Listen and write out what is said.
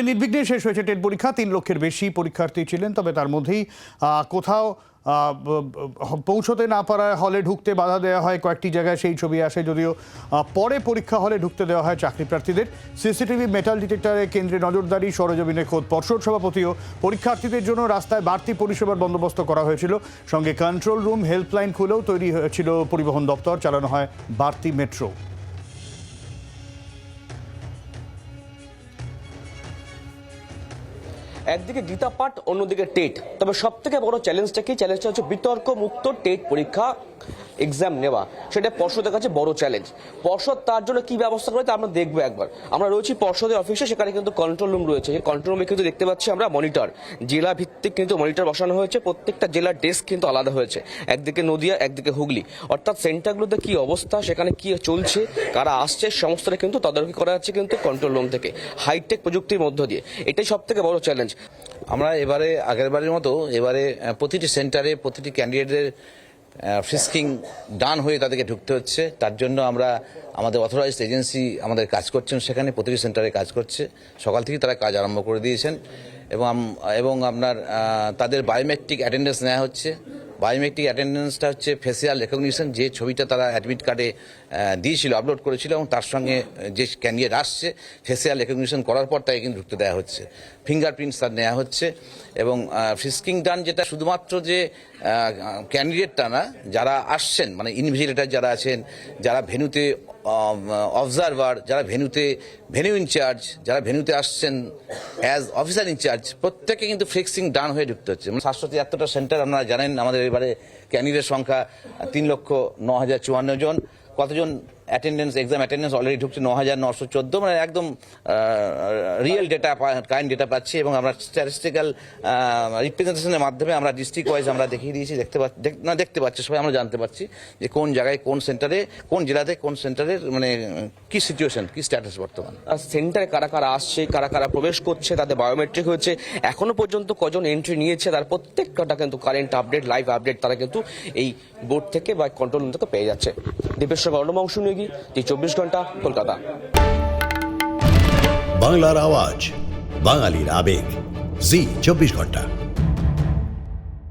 নির্বিঘ্নে শেষ হয়েছে টেট পরীক্ষা, তিন লক্ষের বেশি পরীক্ষার্থী ছিলেন, তবে তার মধ্যেই কোথাও পৌঁছতে না পারায় হলে ঢুকতে বাধা দেওয়া হয়, কয়েকটি জায়গায় সেই ছবি আসে যদিও পরে পরীক্ষা হলে ঢুকতে দেওয়া হয় চাকরি প্রার্থীদের। সিসিটিভি মেটাল ডিটেক্টরে কেন্দ্রে নজরদারি, সরজমিনে খোদ পর্ষদ সভাপতিও পরীক্ষার্থীদের জন্য রাস্তায় বাড়তি পরিষেবার বন্দোবস্ত করা হয়েছিল। সঙ্গে কন্ট্রোল রুম হেল্পলাইন খুলেও তৈরি হয়েছিল পরিবহন দপ্তর, চালানো হয় বাড়তি মেট্রো একদিকে গীতা পাঠ, অন্যদিকে টেট। তবে সব থেকে বড় চ্যালেঞ্জটা কি? চ্যালেঞ্জটা হচ্ছে বিতর্ক মুক্ত টেট পরীক্ষা। এক্সাম নেওয়া, সেটা পর্ষদের কাছে বড় চ্যালেঞ্জ পর্ষদ তার জন্য কি ব্যবস্থা করে তা আমরা দেখব একবার। আমরা রয়েছি পর্ষদের অফিসে সেখানে কিন্তু কন্ট্রোল রুম রয়েছে। কন্ট্রোল রুমে কিন্তু দেখতে পাচ্ছি আমরা মনিটর জেলা ভিত্তিক কিন্তু মনিটর বসানো হয়েছে। প্রত্যেকটা জেলার ডেস্ক কিন্তু আলাদা হয়েছে। একদিকে নদিয়া, একদিকে হুগলি। অর্থাৎ সেন্টারগুলোতে কি অবস্থা, সেখানে কি চলছে, কারা আসছে, সমস্তটা কিন্তু তদারকি করা যাচ্ছে কিন্তু কন্ট্রোল রুম থেকে। হাইটেক প্রযুক্তির মধ্য দিয়ে। এটাই সব থেকে বড় চ্যালেঞ্জ আমরা এবারে, আগের বারের মতো এবারে প্রতিটি সেন্টারে প্রতিটি ক্যান্ডিডেটের ফ্রিস্কিং ডান হয়ে তাদেরকে ঢুকতে হচ্ছে। তার জন্য আমরা আমাদের অথরাইজড এজেন্সি আমাদের কাজ করছেন, সেখানে প্রতিটি সেন্টারে কাজ করছে। সকাল থেকেই তারা কাজ আরম্ভ করে দিয়েছেন। এবং এবং আপনার তাদের বায়োমেট্রিক অ্যাটেন্ডেন্স নেওয়া হচ্ছে। বায়োমেট্রিক অ্যাটেন্ডেন্সটা হচ্ছে ফেসিয়াল রেকগনিশন যে ছবিটা তারা অ্যাডমিট কার্ডে দিয়েছিল আপলোড করেছিল এবং তার সঙ্গে যে ক্যান্ডিডেট আসছে ফেসিয়াল রেকগনিশন করার পর তাকে কিন্তু ঢুকতে দেওয়া হচ্ছে। ফিঙ্গারপ্রিন্টস তার নেওয়া হচ্ছে এবং ফিস্কিং ডান যেটা শুধুমাত্র যে ক্যান্ডিডেটটা না, যারা আসছেন মানে ইনভিজিলেটার যারা আছেন, যারা ভেনুতে অবজারভার যারা ভেনুতে ভেনু ইনচার্জ যারা ভেনুতে আসছেন অ্যাজ অফিসার ইনচার্জ প্রত্যেকে কিন্তু ফিক্সিং ডান হয়ে ঢুকতে হচ্ছে। মানে সাতশো তিয়াত্তরটা সেন্টার আপনারা জানেন, আমাদের এবারে ক্যান্ডিডেট সংখ্যা তিন লক্ষ ন হাজার চুয়ান্ন জন। কতজন অ্যাটেন্ডেন্স এক্সাম অ্যাটেন্ডেন্স অলরেডি ঢুকছে ন হাজার নশো চোদ্দ মানে একদম রিয়েল ডেটা কারেন্ট ডেটা পাচ্ছি এবং আমরা স্ট্যাটিস্টিক্যাল রিপ্রেজেন্টেশনের মাধ্যমে আমরা ডিস্ট্রিক্ট ওয়াইজ আমরা দেখিয়ে দিয়েছি, দেখতে পাচ্ছি না, দেখতে পাচ্ছি, সবাই আমরা জানতে পারছি যে কোন জায়গায়, কোন সেন্টারে কোন জেলাতে, কোন সেন্টারের মানে কি সিচুয়েশন কি স্ট্যাটাস বর্তমান। সেন্টারে কারা কারা আসছে, কারা কারা প্রবেশ করছে তাদের বায়োমেট্রিক হয়েছে, এখনও পর্যন্ত কজন এন্ট্রি নিয়েছে, তার প্রত্যেকটা কিন্তু কারেন্ট আপডেট লাইভ আপডেট তারা কিন্তু এই বোর্ড থেকে বা কন্ট্রোল রুম থেকে পেয়ে যাচ্ছে। দীপের সঙ্গে অন্য অংশ নিয়ে গিয়ে চব্বিশ ঘণ্টা কলকাতা। বাংলার আওয়াজ বাঙালির আবেগ। জি চব্বিশ ঘণ্টা।